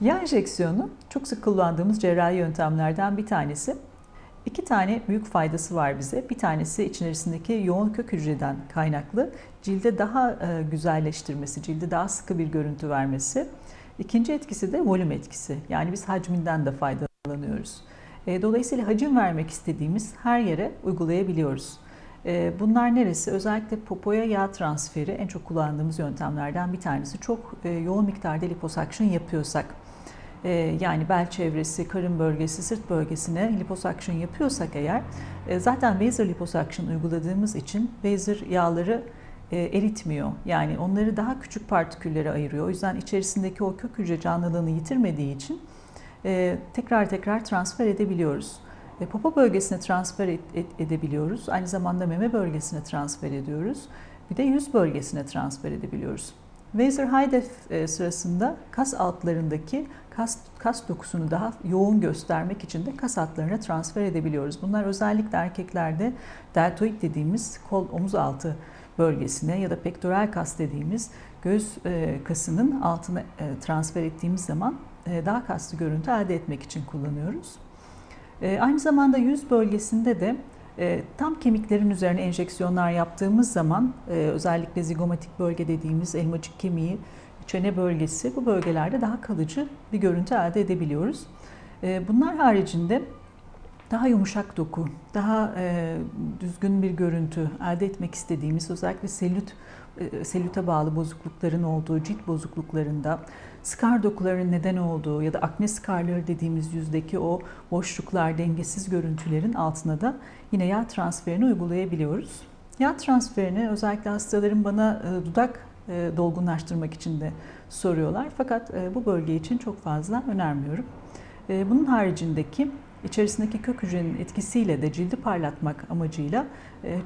Yağ enjeksiyonu çok sık kullandığımız cerrahi yöntemlerden bir tanesi. İki tane büyük faydası var bize. Bir tanesi içerisindeki yoğun kök hücreden kaynaklı cilde daha e, güzelleştirmesi, cilde daha sıkı bir görüntü vermesi. İkinci etkisi de volüm etkisi. Yani biz hacminden de faydalanıyoruz. E, Dolayısıyla hacim vermek istediğimiz her yere uygulayabiliyoruz. E, Bunlar neresi? Özellikle popoya yağ transferi en çok kullandığımız yöntemlerden bir tanesi. Çok e, yoğun miktarda liposuction yapıyorsak, e, yani bel çevresi, karın bölgesi, sırt bölgesine liposuction yapıyorsak eğer, e, zaten Vaser liposuction uyguladığımız için Vaser yağları eritmiyor. Yani onları daha küçük partiküllere ayırıyor. O yüzden içerisindeki o kök hücre canlılığını yitirmediği için tekrar tekrar transfer edebiliyoruz. E, Popo bölgesine transfer et, et, edebiliyoruz. Aynı zamanda meme bölgesine transfer ediyoruz. Bir de yüz bölgesine transfer edebiliyoruz. Vaser High e, sırasında kas altlarındaki kas, kas dokusunu daha yoğun göstermek için de kas altlarına transfer edebiliyoruz. Bunlar özellikle erkeklerde deltoid dediğimiz kol omuz altı bölgesine ya da pektoral kas dediğimiz göğüs e, kasının altına e, transfer ettiğimiz zaman e, daha kaslı görüntü elde etmek için kullanıyoruz. E, aynı zamanda yüz bölgesinde de e, tam kemiklerin üzerine enjeksiyonlar yaptığımız zaman e, özellikle zigomatik bölge dediğimiz elmacık kemiği, çene bölgesi bu bölgelerde daha kalıcı bir görüntü elde edebiliyoruz. E, bunlar haricinde daha yumuşak doku, daha e, düzgün bir görüntü elde etmek istediğimiz özellikle selülit e, selüte bağlı bozuklukların olduğu cilt bozukluklarında skar dokuların neden olduğu ya da akne skarları dediğimiz yüzdeki o boşluklar, dengesiz görüntülerin altına da yine yağ transferini uygulayabiliyoruz. Yağ transferini özellikle hastaların bana e, dudak e, dolgunlaştırmak için de soruyorlar. Fakat bu bölge için çok fazla önermiyorum. Bunun haricindeki içerisindeki kök hücrenin etkisiyle de cildi parlatmak amacıyla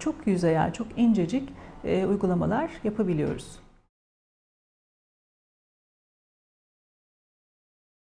çok yüzeyel, çok incecik uygulamalar yapabiliyoruz.